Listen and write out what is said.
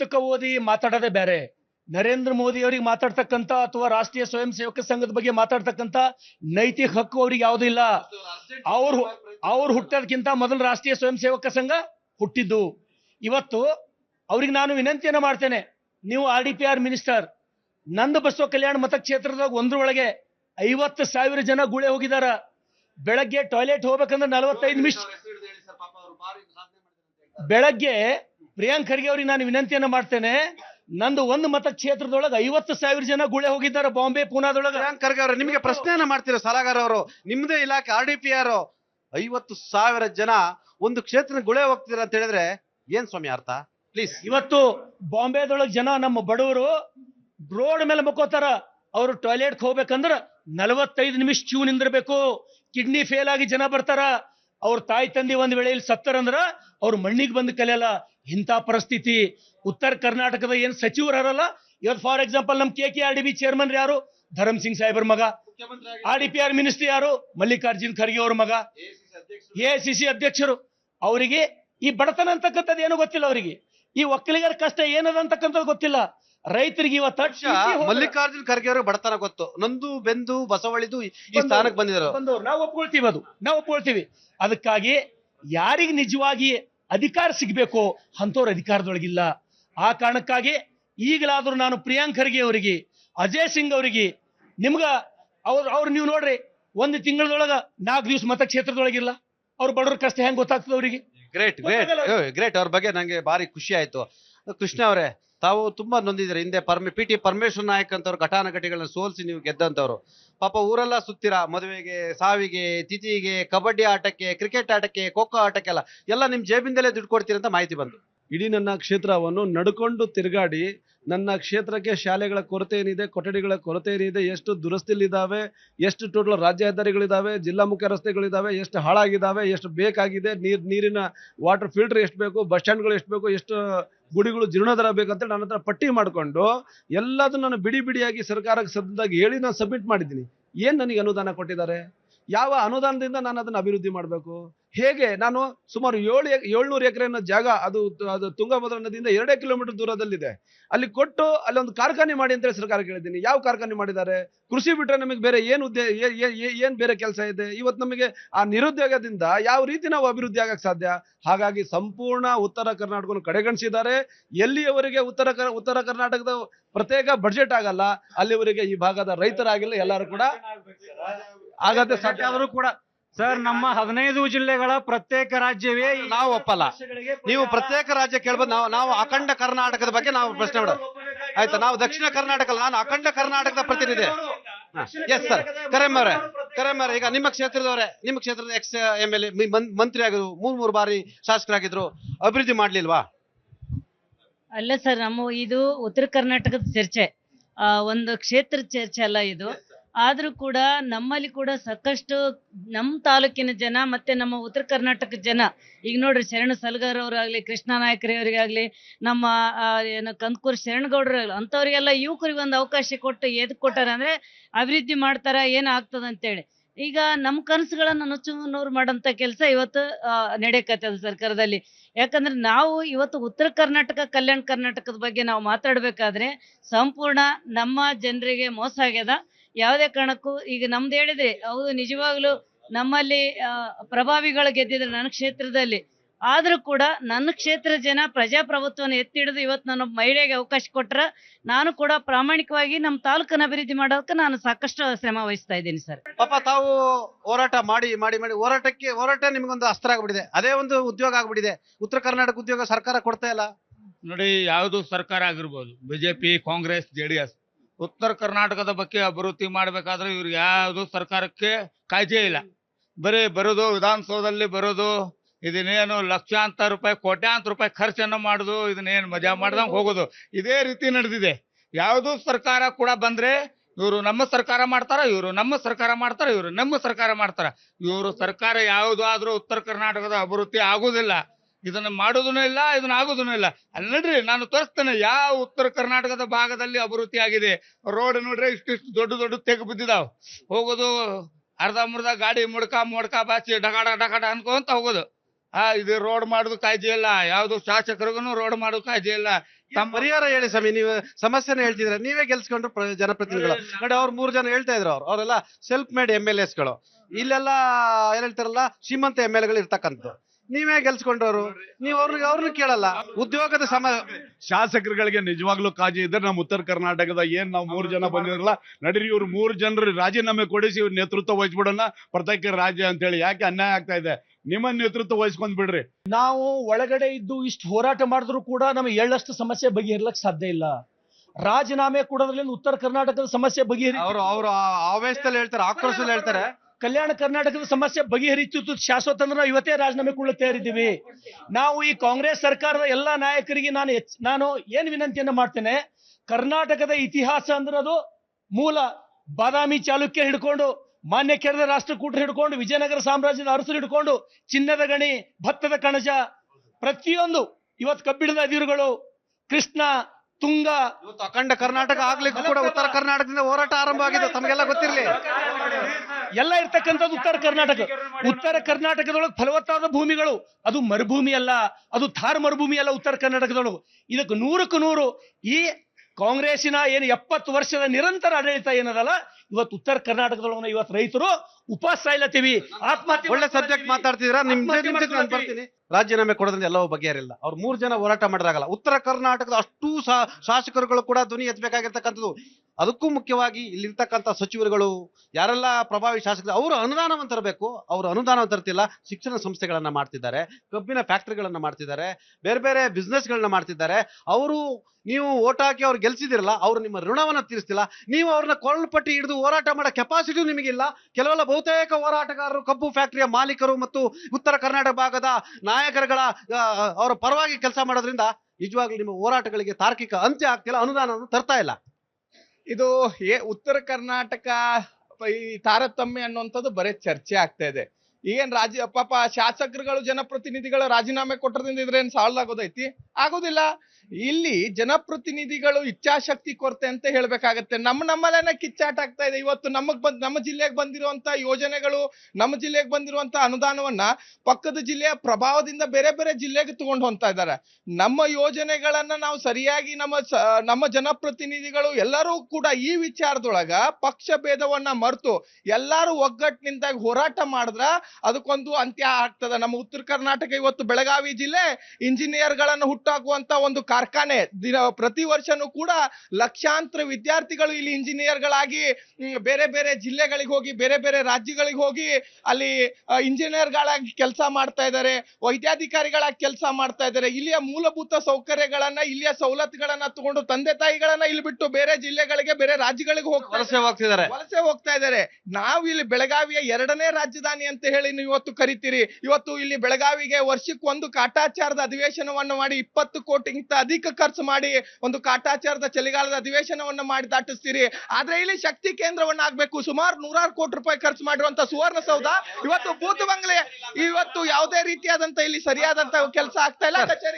ಪುಸ್ತಕ ಓದಿ ಮಾತಾಡೋದೇ ಬೇರೆ. ನರೇಂದ್ರ ಮೋದಿ ಅವರಿಗೆ ಮಾತಾಡ್ತಕ್ಕಂಥ ಅಥವಾ ರಾಷ್ಟ್ರೀಯ ಸ್ವಯಂ ಸೇವಕ ಸಂಘದ ಬಗ್ಗೆ ಮಾತಾಡ್ತಕ್ಕಂಥ ನೈತಿಕ ಹಕ್ಕು ಅವ್ರಿಗೆ ಯಾವುದೂ ಇಲ್ಲ. ಅವ್ರು ಅವ್ರು ಹುಟ್ಟೋದಕ್ಕಿಂತ ಮೊದಲು ರಾಷ್ಟ್ರೀಯ ಸ್ವಯಂ ಸೇವಕ ಸಂಘ ಹುಟ್ಟಿದ್ದು. ಇವತ್ತು ಅವ್ರಿಗೆ ನಾನು ವಿನಂತಿಯನ್ನ ಮಾಡ್ತೇನೆ. ನೀವು R D P R minister ನಂದ ಬಸವ ಕಲ್ಯಾಣ ಮತಕ್ಷೇತ್ರದಾಗ ಒಂದ್ರೊಳಗೆ ಐವತ್ತು ಸಾವಿರ ಜನ ಗುಳೆ ಹೋಗಿದಾರ. ಬೆಳಗ್ಗೆ ಟಾಯ್ಲೆಟ್ ಹೋಗ್ಬೇಕಂದ್ರೆ ನಲವತ್ತೈದು ನಿಮಿಷ ಬೆಳಗ್ಗೆ ಪ್ರಿಯಾಂಕ್ ಖರ್ಗೆ ಅವ್ರಿಗೆ ನಾನು ವಿನಂತಿಯನ್ನ ಮಾಡ್ತೇನೆ ನಂದು ಒಂದು ಮತಕ್ಷೇತ್ರದೊಳಗೆ ಐವತ್ತು ಸಾವಿರ ಜನ ಗುಳೆ ಹೋಗಿದ್ದಾರೆ ಬಾಂಬೆ ಪೂನಾದೊಳಗೆ. ಪ್ರಿಯಾಂಕ್ ಖರ್ಗೆ ಅವರು ನಿಮಗೆ ಪ್ರಶ್ನೆಯನ್ನ ಮಾಡ್ತೀರಾ ಸಲಗಾರ ಅವರು? ನಿಮ್ದೇ ಇಲಾಖೆ ಆರ್ ಡಿ ಪಿ ಆರ್ ಐವತ್ತು ಸಾವಿರ ಜನ ಒಂದು ಕ್ಷೇತ್ರ ಗುಳೆ ಹೋಗ್ತಿದ್ರ ಅಂತ ಹೇಳಿದ್ರೆ ಏನ್ ಸ್ವಾಮಿ ಅರ್ಥ? ಪ್ಲೀಸ್ ಇವತ್ತು ಬಾಂಬೆದೊಳಗೆ ಜನ ನಮ್ಮ ಬಡವರು ರೋಡ್ ಮೇಲೆ ಮಕ್ಕೋತಾರ. ಅವರು ಟಾಯ್ಲೆಟ್ ಹೋಗ್ಬೇಕಂದ್ರ ನಲವತ್ತೈದು ನಿಮಿಷ ಚೂ ನಿಂದಿರ್ಬೇಕು. ಕಿಡ್ನಿ ಫೇಲ್ ಆಗಿ ಜನ ಬರ್ತಾರ. ಅವ್ರ ತಾಯಿ ತಂದೆ ಒಂದ್ ವೇಳೆ ಇಲ್ಲಿ ಸತ್ತರಂದ್ರ ಅವ್ರ ಮಣ್ಣಿಗೆ ಬಂದು ಕಲಿಯಲ್ಲ. ಇಂಥ ಪರಿಸ್ಥಿತಿ. ಉತ್ತರ ಕರ್ನಾಟಕದ ಏನ್ ಸಚಿವರಲ್ಲ ಇವತ್ತು ಫಾರ್ ಎಕ್ಸಾಂಪಲ್ ನಮ್ K K R D B chairman ಯಾರು? ಧರಮ್ ಸಿಂಗ್ ಸಾಹೇಬರ್ ಮಗ. R D P R minister ಯಾರು? ಮಲ್ಲಿಕಾರ್ಜುನ್ ಖರ್ಗೆ ಅವ್ರ ಮಗ. ಎ ಸಿ ಸಿ ಅಧ್ಯಕ್ಷರು. ಅವರಿಗೆ ಈ ಬಡತನ ಅಂತಕ್ಕಂಥದ್ದು ಏನು ಗೊತ್ತಿಲ್ಲ ಅವರಿಗೆ. ಈ ಒಕ್ಕಲಿಗರ ಕಷ್ಟ ಏನದ ಅಂತಕ್ಕಂಥದ್ದು ಗೊತ್ತಿಲ್ಲ. ರೈತರಿಗೆ ಇವತ್ತ ಮಲ್ಲಿಕಾರ್ಜುನ್ ಖರ್ಗೆ ಅವರು ಬಡತನ ಗೊತ್ತು. ನಂದು ಬೆಂದು ಬಸವಳಿದು ಈ ಸ್ಥಾನಕ್ಕೆ ಬಂದಿದ್ದಾರೆ. ನಾವು ಒಪ್ಕೊಳ್ತೀವಿ ಅದು. ನಾವು ಒಪ್ಕೊಳ್ತೀವಿ. ಅದಕ್ಕಾಗಿ ಯಾರಿಗೆ ನಿಜವಾಗಿ ಅಧಿಕಾರ ಸಿಗಬೇಕು ಅಂಥವ್ರ ಅಧಿಕಾರದೊಳಗಿಲ್ಲ. ಆ ಕಾರಣಕ್ಕಾಗಿ ಈಗಲಾದರೂ ನಾನು ಪ್ರಿಯಾಂಕ್ ಖರ್ಗೆ ಅವರಿಗೆ ಅಜಯ್ ಸಿಂಗ್ ಅವರಿಗೆ ನಿಮ್ಗೆ ಅವ್ರು ಅವ್ರು ನೀವು ನೋಡ್ರಿ ಒಂದು ತಿಂಗಳದೊಳಗ ನಾಲ್ಕು ದಿವಸ ಮತಕ್ಷೇತ್ರದೊಳಗಿಲ್ಲ ಅವ್ರ ಬಡವ್ರ ಕಷ್ಟ ಹೆಂಗ್ ಗೊತ್ತಾಗ್ತದೆ ಅವರಿಗೆ? Great great. ಗ್ರೇಟ್ ಅವ್ರ ಬಗ್ಗೆ ನಂಗೆ ಭಾರಿ ಖುಷಿ ಆಯ್ತು. ಕೃಷ್ಣ ಅವರೇ ತಾವು ತುಂಬಾ ನೊಂದಿದ್ದೀರಿ. ಹಿಂದೆ ಪರ್ಮಿ, ಪಿ ಟಿ ಪರಮೇಶ್ವರ ನಾಯಕ್ ಅಂತವ್ರು ಘಟಾನುಘಟಿಗಳನ್ನ ಸೋಲಿಸಿ ನೀವು ಗೆದ್ದಂತವ್ರು. ಪಾಪ ಊರೆಲ್ಲ ಸುತ್ತೀರಾ? ಮದುವೆಗೆ, ಸಾವಿಗೆ, ತಿಥಿಗೆ, ಕಬಡ್ಡಿ ಆಟಕ್ಕೆ, ಕ್ರಿಕೆಟ್ ಆಟಕ್ಕೆ, ಖೋ ಖೋ ಆಟಕ್ಕೆಲ್ಲ ಎಲ್ಲ ನಿಮ್ ಜೇಬಿಂದಲೇ ದುಡ್ಡು ಕೊಡ್ತೀರಿ ಅಂತ ಮಾಹಿತಿ ಬಂತು. ಇಡೀ ನನ್ನ ಕ್ಷೇತ್ರವನ್ನು ನಡ್ಕೊಂಡು ತಿರುಗಾಡಿ ನನ್ನ ಕ್ಷೇತ್ರಕ್ಕೆ ಶಾಲೆಗಳ ಕೊರತೆ ಏನಿದೆ ಕೊಠಡಿಗಳ ಕೊರತೆ ಏನಿದೆ ಎಷ್ಟು ದುರಸ್ತಿಲಿದ್ದಾವೆ, ಎಷ್ಟು ಟೋಟಲ್ ರಾಜ್ಯ ಹೆದ್ದಾರಿಗಳಿದ್ದಾವೆ ಜಿಲ್ಲಾ ಮುಖ್ಯ ರಸ್ತೆಗಳಿದ್ದಾವೆ, ಎಷ್ಟು ಹಾಳಾಗಿದ್ದಾವೆ, ಎಷ್ಟು ಬೇಕಾಗಿದೆ, ನೀರು, ನೀರಿನ ವಾಟರ್ ಫಿಲ್ಟರ್ ಎಷ್ಟು ಬೇಕು ಬಸ್ ಸ್ಟ್ಯಾಂಡ್ಗಳು ಎಷ್ಟು ಬೇಕು, ಎಷ್ಟು ಗುಡಿಗಳು ಜೀರ್ಣೋದ್ಧಾರ ಬೇಕಂತ ನನ್ನ ಹತ್ರ ಪಟ್ಟಿ ಮಾಡಿಕೊಂಡು ಎಲ್ಲದನ್ನು ನಾನು ಬಿಡಿ ಬಿಡಿಯಾಗಿ ಸರ್ಕಾರಕ್ಕೆ ಸದ್ದಾಗಿ ಹೇಳಿ ನಾನು ಸಬ್ಮಿಟ್ ಮಾಡಿದ್ದೀನಿ. ಏನು ನನಗೆ ಅನುದಾನ ಕೊಟ್ಟಿದ್ದಾರೆ? ಯಾವ ಅನುದಾನದಿಂದ ನಾನು ಅದನ್ನು ಅಭಿವೃದ್ಧಿ ಮಾಡಬೇಕು? ಹೇಗೆ? ನಾನು ಸುಮಾರು ಏಳು ಏಳ್ನೂರು ಎಕರೆನ ಜಾಗ, ಅದು ಅದು ತುಂಗಭದ್ರಾ ನದಿಯಿಂದ ಎರಡೇ ಕಿಲೋಮೀಟರ್ ದೂರದಲ್ಲಿದೆ. ಅಲ್ಲಿ ಕೊಟ್ಟು ಅಲ್ಲಿ ಒಂದು ಕಾರ್ಖಾನೆ ಮಾಡಿ ಅಂತೇಳಿ ಸರ್ಕಾರ ಕೇಳಿದ್ದೀನಿ. ಯಾವ ಕಾರ್ಖಾನೆ ಮಾಡಿದ್ದಾರೆ? ಕೃಷಿ ಬಿಟ್ರೆ ನಮಗೆ ಬೇರೆ ಏನು ಉದ್ದೇ ಏನ್ ಬೇರೆ ಕೆಲಸ ಇದೆ? ಇವತ್ತು ನಮಗೆ ಆ ನಿರುದ್ಯೋಗದಿಂದ ಯಾವ ರೀತಿ ನಾವು ಅಭಿವೃದ್ಧಿ ಆಗಕ್ಕೆ ಸಾಧ್ಯ? ಹಾಗಾಗಿ ಸಂಪೂರ್ಣ ಉತ್ತರ ಕರ್ನಾಟಕವನ್ನು ಕಡೆಗಣಿಸಿದ್ದಾರೆ. ಎಲ್ಲಿಯವರೆಗೆ ಉತ್ತರ ಉತ್ತರ ಕರ್ನಾಟಕದ ಪ್ರತ್ಯೇಕ ಬಡ್ಜೆಟ್ ಆಗಲ್ಲ, ಅಲ್ಲಿವರೆಗೆ ಈ ಭಾಗದ ರೈತರಾಗಿಲ್ಲ, ಎಲ್ಲರೂ ಕೂಡ ಆಗತ್ತೆ ಸಾಧ್ಯ. ಆದರೂ ಕೂಡ ಸರ್ ನಮ್ಮ ಹದಿನೈದು ಜಿಲ್ಲೆಗಳ ಪ್ರತ್ಯೇಕ ರಾಜ್ಯವೇ ನಾವು ಒಪ್ಪಲ್ಲ. ನೀವು ಪ್ರತ್ಯೇಕ ರಾಜ್ಯ ಕೇಳ್ಬೋದು. ನಾವು ನಾವು ಅಖಂಡ ಕರ್ನಾಟಕದ ಬಗ್ಗೆ ನಾವು ಪ್ರಶ್ನೆ ಮಾಡೋದು. ಆಯ್ತಾ? ನಾವು ದಕ್ಷಿಣ ಕರ್ನಾಟಕ ನಾನು ಅಖಂಡ ಕರ್ನಾಟಕದ ಪ್ರತಿನಿಧಿ. ಎಸ್ ಸರ್ ಕರೆ ಅವರೇ. ಕರೆಮ್ ಅವರೇ. ಈಗ ನಿಮ್ಮ ಕ್ಷೇತ್ರದವರೇ ನಿಮ್ಮ ಕ್ಷೇತ್ರದ ಎಕ್ಸ್ ಎಂ ಎಲ್ ಎ ಮಂತ್ರಿ ಆಗಿದ್ರು. ಮೂರ್ ಮೂರು ಬಾರಿ ಶಾಸಕರಾಗಿದ್ರು. ಅಭಿವೃದ್ಧಿ ಮಾಡ್ಲಿಲ್ವಾ? ಅಲ್ಲ ಸರ್ ನಮ್ಮ ಇದು ಉತ್ತರ ಕರ್ನಾಟಕದ ಚರ್ಚೆ. ಆ, ಒಂದು ಕ್ಷೇತ್ರ ಚರ್ಚೆ ಅಲ್ಲ ಇದು. ಆದ್ರೂ ಕೂಡ ನಮ್ಮಲ್ಲಿ ಕೂಡ ಸಾಕಷ್ಟು ನಮ್ಮ ತಾಲೂಕಿನ ಜನ ಮತ್ತೆ ನಮ್ಮ ಉತ್ತರ ಕರ್ನಾಟಕದ ಜನ, ಈಗ ನೋಡ್ರಿ ಶರಣ ಸಲಗಾರ್ ಅವರಾಗ್ಲಿ, ಕೃಷ್ಣ ನಾಯಕರಿ ಅವರಿಗಾಗ್ಲಿ, ನಮ್ಮ ಏನು ಕಂದಕೂರು ಶರಣಗೌಡರಾಗ್ಲಿ ಅಂಥವ್ರಿಗೆಲ್ಲ ಯುವಕರಿಗೆ ಒಂದು ಅವಕಾಶ ಕೊಟ್ಟು ಎದಕ್ ಕೊಟ್ಟಾರ ಅಂದ್ರೆ ಅಭಿವೃದ್ಧಿ ಮಾಡ್ತಾರ, ಏನ್ ಆಗ್ತದ ಅಂತೇಳಿ. ಈಗ ನಮ್ಮ ಕನಸುಗಳನ್ನ ನುಚ್ಚುನೂರು ಮಾಡೋಂಥ ಕೆಲಸ ಇವತ್ತು ನಡೆಯಕತ್ತೆ ನಡೆಯಕತ್ತದ ಸರ್ಕಾರದಲ್ಲಿ. ಯಾಕಂದ್ರೆ ನಾವು ಇವತ್ತು ಉತ್ತರ ಕರ್ನಾಟಕ, ಕಲ್ಯಾಣ ಕರ್ನಾಟಕದ ಬಗ್ಗೆ ನಾವು ಮಾತಾಡಬೇಕಾದ್ರೆ ಸಂಪೂರ್ಣ ನಮ್ಮ ಜನರಿಗೆ ಮೋಸ ಆಗ್ಯದ. ಯಾವುದೇ ಕಾರಣಕ್ಕೂ ಈಗ ನಮ್ದು ಹೇಳಿದ್ರೆ ಹೌದು ನಿಜವಾಗ್ಲೂ ನಮ್ಮಲ್ಲಿ ಪ್ರಭಾವಿಗಳು ಗೆದ್ದಿದ್ರು ನನ್ನ ಕ್ಷೇತ್ರದಲ್ಲಿ. ಆದ್ರೂ ಕೂಡ ನನ್ನ ಕ್ಷೇತ್ರ ಜನ ಪ್ರಜಾಪ್ರಭುತ್ವನ ಎತ್ತಿ ಹಿಡಿದು ಇವತ್ತು ನಾನು ಮಹಿಳೆಗೆ ಅವಕಾಶ ಕೊಟ್ರ ನಾನು ಕೂಡ ಪ್ರಾಮಾಣಿಕವಾಗಿ ನಮ್ಮ ತಾಲೂಕನ್ನ ಅಭಿವೃದ್ಧಿ ಮಾಡೋದಕ್ಕೆ ನಾನು ಸಾಕಷ್ಟು ಶ್ರಮ ವಹಿಸ್ತಾ ಇದ್ದೀನಿ ಸರ್. ಪಾಪ ತಾವು ಹೋರಾಟ ಮಾಡಿ ಮಾಡಿ ಮಾಡಿ ಹೋರಾಟಕ್ಕೆ ಹೋರಾಟ ನಿಮಗೊಂದು ಅಸ್ತ್ರ ಆಗ್ಬಿಟ್ಟಿದೆ. ಅದೇ ಒಂದು ಉದ್ಯೋಗ ಆಗ್ಬಿಟ್ಟಿದೆ. ಉತ್ತರ ಕರ್ನಾಟಕ ಉದ್ಯೋಗ ಸರ್ಕಾರ ಕೊಡ್ತಾ ಇಲ್ಲ. ನೋಡಿ ಯಾವುದು ಸರ್ಕಾರ ಆಗಿರ್ಬೋದು BJP Congress J D S. ಉತ್ತರ ಕರ್ನಾಟಕದ ಬಗ್ಗೆ ಅಭಿವೃದ್ಧಿ ಮಾಡಬೇಕಾದ್ರೆ ಇವ್ರಿಗೆ ಯಾವುದು ಸರ್ಕಾರಕ್ಕೆ ಕಾಯ್ದೆ ಇಲ್ಲ. ಬರೀ ಬರೋದು ವಿಧಾನಸೌಧದಲ್ಲಿ ಬರೋದು, ಇದನ್ನೇನು ಲಕ್ಷಾಂತರ ರೂಪಾಯಿ, ಕೋಟ್ಯಾಂತರ ರೂಪಾಯಿ ಖರ್ಚನ್ನು ಮಾಡೋದು, ಇದನ್ನೇನು ಮಜಾ ಮಾಡ್ದಂಗೆ ಹೋಗೋದು. ಇದೇ ರೀತಿ ನಡೆದಿದೆ. ಯಾವುದು ಸರ್ಕಾರ ಕೂಡ ಬಂದ್ರೆ ಇವರು ನಮ್ಮ ಸರ್ಕಾರ ಮಾಡ್ತಾರ, ಇವರು ನಮ್ಮ ಸರ್ಕಾರ ಮಾಡ್ತಾರ, ಇವರು ನಮ್ಮ ಸರ್ಕಾರ ಮಾಡ್ತಾರ. ಇವರು ಸರ್ಕಾರ ಯಾವುದಾದ್ರೂ ಉತ್ತರ ಕರ್ನಾಟಕದ ಅಭಿವೃದ್ಧಿ ಆಗುದಿಲ್ಲ. ಇದನ್ನ ಮಾಡೋದನ್ನೂ ಇಲ್ಲ ಇದನ್ನ ಆಗೋದನ್ನೂ ಇಲ್ಲ. ಅಲ್ಲಿ ನೋಡ್ರಿ ನಾನು ತೋರಿಸ್ತೇನೆ ಯಾವ ಉತ್ತರ ಕರ್ನಾಟಕದ ಭಾಗದಲ್ಲಿ ಅಭಿವೃದ್ಧಿ ಆಗಿದೆ ರೋಡ್ ನೋಡ್ರಿ ಇಷ್ಟಿಷ್ಟು ದೊಡ್ಡ ದೊಡ್ಡ ತೆಗ್ ಬಿದ್ದಿದಾವ್. ಹೋಗೋದು ಅರ್ಧ ಮುರ್ಧ ಗಾಡಿ ಮುಡ್ಕ ಮುಡ್ಕ ಬಾಚಿ ಡಗಾಡ ಡಗಾಡ ಅನ್ಕೊಂತ ಹೋಗೋದು. ಆ ಇದು ರೋಡ್ ಮಾಡೋದು ಕಾಯ್ದೆ ಇಲ್ಲ. ಯಾವ್ದು ಶಾಸಕರಿಗೂ ರೋಡ್ ಮಾಡೋದು ಕಾಯ್ದೆ ಇಲ್ಲ. ತಮ್ಮ ಪರಿಹಾರ ಹೇಳಿ ಸ್ವಾಮಿ ನೀವು ಸಮಸ್ಯೆನ ಹೇಳ್ತಿದ್ರೆ ನೀವೇ ಗೆಲ್ಸ್ಕೊಂಡ್ರು ಪ್ರ- ಜನಪ್ರತಿನಿಧಿಗಳು. ನೋಡಿ ಅವ್ರು ಮೂರು ಜನ ಹೇಳ್ತಾ ಇದ್ರು ಅವ್ರು. ಅವರೆಲ್ಲ ಸೆಲ್ಫ್ ಮೇಡ್ ಎಂ ಎಲ್ ಎಸ್ಗಳು ಇಲ್ಲೆಲ್ಲ ಏನ್ ಹೇಳ್ತಾರಲ್ಲ ಶ್ರೀಮಂತ ಎಂ ಎಲ್ಗಳು ಇರ್ತಕ್ಕಂಥದ್ದು. ನೀವೇ ಗೆಲ್ಸ್ಕೊಂಡವ್ರು. ನೀವು ಅವ್ರಿಗೆ ಅವ್ರನ್ನ ಕೇಳಲ್ಲ. ಉದ್ಯೋಗದ ಸಮ ಶಾಸಕರುಗಳಿಗೆ ನಿಜವಾಗ್ಲೂ ಕಾಜಿ ಇದ್ರೆ ನಮ್ಮ ಉತ್ತರ ಕರ್ನಾಟಕದ ಏನ್ ನಾವು ಮೂರು ಜನ ಬಂದಿರಲ್ಲ ನಡೀರಿ ಇವ್ರು ಮೂರು ಜನರು ರಾಜೀನಾಮೆ ಕೊಡಿಸಿ ಇವ್ರ ನೇತೃತ್ವ ವಹಿಸ್ಬಿಡೋಣ ಪ್ರತ್ಯೇಕ ರಾಜ್ಯ ಅಂತ ಹೇಳಿ ಯಾಕೆ ಅನ್ಯಾಯ ಆಗ್ತಾ ಇದೆ? ನಿಮ್ಮ ನೇತೃತ್ವ ವಹಿಸ್ಕೊಂಡ್ ಬಿಡ್ರಿ. ನಾವು ಒಳಗಡೆ ಇದ್ದು ಇಷ್ಟು ಹೋರಾಟ ಮಾಡಿದ್ರು ಕೂಡ ನಮಗೆ ಎಳ್ಳಷ್ಟು ಸಮಸ್ಯೆ ಬಗೆಹರಿಲಕ್ ಸಾಧ್ಯ ಇಲ್ಲ. ರಾಜೀನಾಮೆ ಕೊಡೋದ್ರಿಂದ ಉತ್ತರ ಕರ್ನಾಟಕದ ಸಮಸ್ಯೆ ಬಗೆಹರಿ ಅವರು ಅವರು ಆವೇಶದಲ್ಲಿ ಹೇಳ್ತಾರೆ ಆಕ್ರೋಶದಲ್ಲಿ ಹೇಳ್ತಾರೆ. ಕಲ್ಯಾಣ ಕರ್ನಾಟಕದ ಸಮಸ್ಯೆ ಬಗೆಹರಿತಿತ್ತು. ಶಾಶ್ವತ ಅಂದ್ರೆ ನಾವು ಇವತ್ತೇ ರಾಜೀನಾಮೆ ಕೊಡಲು ತಯಾರಿದ್ದೀವಿ. ನಾವು ಈ ಕಾಂಗ್ರೆಸ್ ಸರ್ಕಾರದ ಎಲ್ಲಾ ನಾಯಕರಿಗೆ ನಾನು ನಾನು ಏನು ವಿನಂತಿಯನ್ನು ಮಾಡ್ತೇನೆ, ಕರ್ನಾಟಕದ ಇತಿಹಾಸ ಅಂದ್ರೆ ಅದು ಮೂಲ. ಬಾದಾಮಿ ಚಾಲುಕ್ಯ ಹಿಡ್ಕೊಂಡು, ಮಾನ್ಯ ಕೆರೆದ ರಾಷ್ಟ್ರಕೂಟರು ಹಿಡ್ಕೊಂಡು, ವಿಜಯನಗರ ಸಾಮ್ರಾಜ್ಯದ ಅರಸರು ಹಿಡ್ಕೊಂಡು, ಚಿನ್ನದ ಗಣಿ, ಭತ್ತದ ಕಣಜ, ಪ್ರತಿಯೊಂದು ಇವತ್ತು ಕಬ್ಬಿಣದ ಅದಿರುಗಳು ಕೃಷ್ಣ ತುಂಗ ಅಖಂಡ ಕರ್ನಾಟಕ ಆಗ್ಲಿಕ್ಕೂ ಕೂಡ ಉತ್ತರ ಕರ್ನಾಟಕದಿಂದ ಹೋರಾಟ ಆರಂಭ ಆಗಿದೆ. ತಮಗೆಲ್ಲ ಗೊತ್ತಿರಲಿ. ಎಲ್ಲ ಇರ್ತಕ್ಕಂಥದ್ದು ಉತ್ತರ ಕರ್ನಾಟಕ. ಉತ್ತರ ಕರ್ನಾಟಕದೊಳಗೆ ಫಲವತ್ತಾದ ಭೂಮಿಗಳು. ಅದು ಮರುಭೂಮಿ ಅಲ್ಲ. ಅದು ಥಾರ್ ಮರುಭೂಮಿ ಅಲ್ಲ ಉತ್ತರ ಕರ್ನಾಟಕದೊಳಗೆ. ಇದಕ್ಕೆ ನೂರಕ್ಕೆ ನೂರು ಈ ಕಾಂಗ್ರೆಸ್ಸಿನ ಏನು ಎಪ್ಪತ್ತು ವರ್ಷದ ನಿರಂತರ ಆಡಳಿತ ಏನದಲ್ಲ, ಇವತ್ತು ಉತ್ತರ ಕರ್ನಾಟಕದೊಳಗೆ ಇವತ್ತು ರೈತರು ಉಪವಾಸ ಟಿವಿ ಆತ್ಮಹತ್ಯೆ ಒಳ್ಳೆ ಸಬ್ಜೆಕ್ಟ್ ಮಾತಾಡ್ತಿದ್ರ ನಿಮ್ಮ ಬರ್ತೀನಿ. ರಾಜೀನಾಮೆ ಕೊಡೋದ್ರಿಂದ ಎಲ್ಲವೂ ಬಗೆಹರಿಲ್ಲ. ಅವ್ರು ಮೂರು ಜನ ಹೋರಾಟ ಮಾಡಿದಾಗಲ್ಲ. ಉತ್ತರ ಕರ್ನಾಟಕದ ಅಷ್ಟು ಶಾಸಕರುಗಳು ಕೂಡ ಧ್ವನಿ ಎತ್ತಬೇಕಾಗಿರ್ತಕ್ಕಂಥದ್ದು. ಅದಕ್ಕೂ ಮುಖ್ಯವಾಗಿ ಇಲ್ಲಿರ್ತಕ್ಕಂಥ ಸಚಿವರುಗಳು, ಯಾರೆಲ್ಲ ಪ್ರಭಾವಿ ಶಾಸಕರು, ಅವರು ಅನುದಾನವನ್ನು ತರಬೇಕು. ಅವರು ಅನುದಾನವನ್ನು ತರ್ತಿಲ್ಲ. ಶಿಕ್ಷಣ ಸಂಸ್ಥೆಗಳನ್ನ ಮಾಡ್ತಿದ್ದಾರೆ. ಕಬ್ಬಿನ ಫ್ಯಾಕ್ಟರಿಗಳನ್ನ ಮಾಡ್ತಿದ್ದಾರೆ. ಬೇರೆ ಬೇರೆ ಬಿಸ್ನೆಸ್ಗಳನ್ನ ಮಾಡ್ತಿದ್ದಾರೆ. ಅವರು ನೀವು ಓಟ್ ಹಾಕಿ ಅವ್ರು ಗೆಲ್ಸಿದಿರಲ್ಲ, ಅವರು ನಿಮ್ಮ ಋಣವನ್ನ ತೀರಿಸ್ತಿಲ್ಲ. ನೀವು ಅವ್ರನ್ನ ಕೊರಳುಪಟ್ಟಿ ಹಿಡಿದು ಹೋರಾಟ ಮಾಡೋ ಕೆಪಾಸಿಟಿ ನಿಮಗಿಲ್ಲ. ಕೆಲವೆಲ್ಲ ಬಹುತೇಕ ಹೋರಾಟಗಾರರು, ಕಬ್ಬು ಫ್ಯಾಕ್ಟರಿಯ ಮಾಲೀಕರು ಮತ್ತು ಉತ್ತರ ಕರ್ನಾಟಕ ಭಾಗದ ನಾಯಕರುಗಳ ಅವರ ಪರವಾಗಿ ಕೆಲಸ ಮಾಡೋದ್ರಿಂದ ನಿಜವಾಗ್ಲೂ ನಿಮ್ಮ ಹೋರಾಟಗಳಿಗೆ ತಾರ್ಕಿಕ ಅಂತ್ಯ ಆಗ್ತಿಲ್ಲ, ಅನುದಾನವನ್ನು ತರ್ತಾ ಇಲ್ಲ. ಇದು ಏ, ಉತ್ತರ ಕರ್ನಾಟಕ ಈ ತಾರತಮ್ಯ ಅನ್ನುವಂಥದ್ದು ಬರೀ ಚರ್ಚೆ ಆಗ್ತಾ ಇದೆ. ಏನ್ ರಾಜ್ಯ ಪಾಪ ಶಾಸಕರುಗಳು, ಜನಪ್ರತಿನಿಧಿಗಳು ರಾಜೀನಾಮೆ ಕೊಟ್ಟದ್ರಿಂದ ಇದ್ರೇನ್ ಸಾಲ್ದಾಗೋದೈತಿ? ಆಗೋದಿಲ್ಲ. ಇಲ್ಲಿ ಜನಪ್ರತಿನಿಧಿಗಳು ಇಚ್ಛಾಶಕ್ತಿ ಕೊರತೆ ಅಂತ ಹೇಳ್ಬೇಕಾಗತ್ತೆ. ನಮ್ಮ ನಮ್ಮಲ್ಲೇನೆ ಕಿಚ್ಚಾಟ ಆಗ್ತಾ ಇದೆ. ಇವತ್ತು ನಮಗ್ ಬಂದ್ ನಮ್ಮ ಜಿಲ್ಲೆಗೆ ಬಂದಿರುವಂತ ಯೋಜನೆಗಳು, ನಮ್ಮ ಜಿಲ್ಲೆಗೆ ಬಂದಿರುವಂತ ಅನುದಾನವನ್ನ ಪಕ್ಕದ ಜಿಲ್ಲೆಯ ಪ್ರಭಾವದಿಂದ ಬೇರೆ ಬೇರೆ ಜಿಲ್ಲೆಗೆ ತಗೊಂಡು ಹೋಗ್ತಾ ಇದ್ದಾರೆ. ನಮ್ಮ ಯೋಜನೆಗಳನ್ನ ನಾವು ಸರಿಯಾಗಿ ನಮ್ಮ ನಮ್ಮ ಜನಪ್ರತಿನಿಧಿಗಳು ಎಲ್ಲರೂ ಕೂಡ ಈ ವಿಚಾರದೊಳಗ ಪಕ್ಷ ಭೇದವನ್ನ ಮರೆತು ಎಲ್ಲಾರು ಒಗ್ಗಟ್ಟಿನಿಂದ ಹೋರಾಟ ಮಾಡಿದ್ರ ಅದಕ್ಕೊಂದು ಅಂತ್ಯ ಆಗ್ತದ. ನಮ್ಮ ಉತ್ತರ ಕರ್ನಾಟಕ ಇವತ್ತು ಬೆಳಗಾವಿ ಜಿಲ್ಲೆ ಇಂಜಿನಿಯರ್ ಗಳನ್ನ ಹುಟ್ಟಾಕುವಂತ ಒಂದು ಕಾರ್ಖಾನೆ. ದಿನ ಪ್ರತಿ ವರ್ಷನೂ ಕೂಡ ಲಕ್ಷಾಂತರ ವಿದ್ಯಾರ್ಥಿಗಳು ಇಲ್ಲಿ ಇಂಜಿನಿಯರ್ ಗಳಾಗಿ ಬೇರೆ ಬೇರೆ ಜಿಲ್ಲೆಗಳಿಗೆ ಹೋಗಿ ಬೇರೆ ಬೇರೆ ರಾಜ್ಯಗಳಿಗೆ ಹೋಗಿ ಅಲ್ಲಿ ಇಂಜಿನಿಯರ್ ಗಳಾಗಿ ಕೆಲಸ ಮಾಡ್ತಾ ಇದ್ದಾರೆ ವೈದ್ಯಾಧಿಕಾರಿಗಳಾಗಿ ಕೆಲಸ ಮಾಡ್ತಾ ಇದ್ದಾರೆ. ಇಲ್ಲಿಯ ಮೂಲಭೂತ ಸೌಕರ್ಯಗಳನ್ನ ಇಲ್ಲಿಯ ಸವಲತ್ತುಗಳನ್ನ ತಗೊಂಡು ತಂದೆ ತಾಯಿಗಳನ್ನ ಇಲ್ಲಿ ಬಿಟ್ಟು ಬೇರೆ ಜಿಲ್ಲೆಗಳಿಗೆ ಬೇರೆ ರಾಜ್ಯಗಳಿಗೆ ಹೋಗ್ತಾರೆ ವಲಸೆ ಹೋಗ್ತಿದ್ದಾರೆ. ವಲಸೆ ಹೋಗ್ತಾ ಇದ್ದಾರೆ. ನಾವು ಇಲ್ಲಿ ಬೆಳಗಾವಿಯ ಎರಡನೇ ರಾಜಧಾನಿ ಅಂತ ಹೇಳಿ ನೀವು ಇವತ್ತು ಕರಿತೀರಿ. ಇವತ್ತು ಇಲ್ಲಿ ಬೆಳಗಾವಿಗೆ ವರ್ಷಕ್ಕೊಂದು ಕಾಟಾಚಾರದ ಅಧಿವೇಶನವನ್ನು ಮಾಡಿ ಇಪ್ಪತ್ತು ಕೋಟಿಗಿಂತ ಅಧಿಕ ಖರ್ಚು ಮಾಡಿ ಒಂದು ಕಾಟಾಚಾರದ ಚಳಿಗಾಲದ ಅಧಿವೇಶನವನ್ನು ಮಾಡಿ ದಾಟಿಸ್ತೀರಿ. ಆದ್ರೆ ಇಲ್ಲಿ ಶಕ್ತಿ ಕೇಂದ್ರವನ್ನ ಆಗ್ಬೇಕು. ಸುಮಾರು ನೂರಾರು ಕೋಟಿ ರೂಪಾಯಿ ಖರ್ಚು ಮಾಡಿರುವಂತ ಸುವರ್ಣಸೌಧ ಇವತ್ತು ಬೂತ್ ಬಂಗ್ಲೆ ಇವತ್ತು ಯಾವುದೇ ರೀತಿಯಾದಂತ ಇಲ್ಲಿ ಸರಿಯಾದಂತ ಕೆಲಸ ಆಗ್ತಾ ಇಲ್ಲ. ಕಚೇರಿ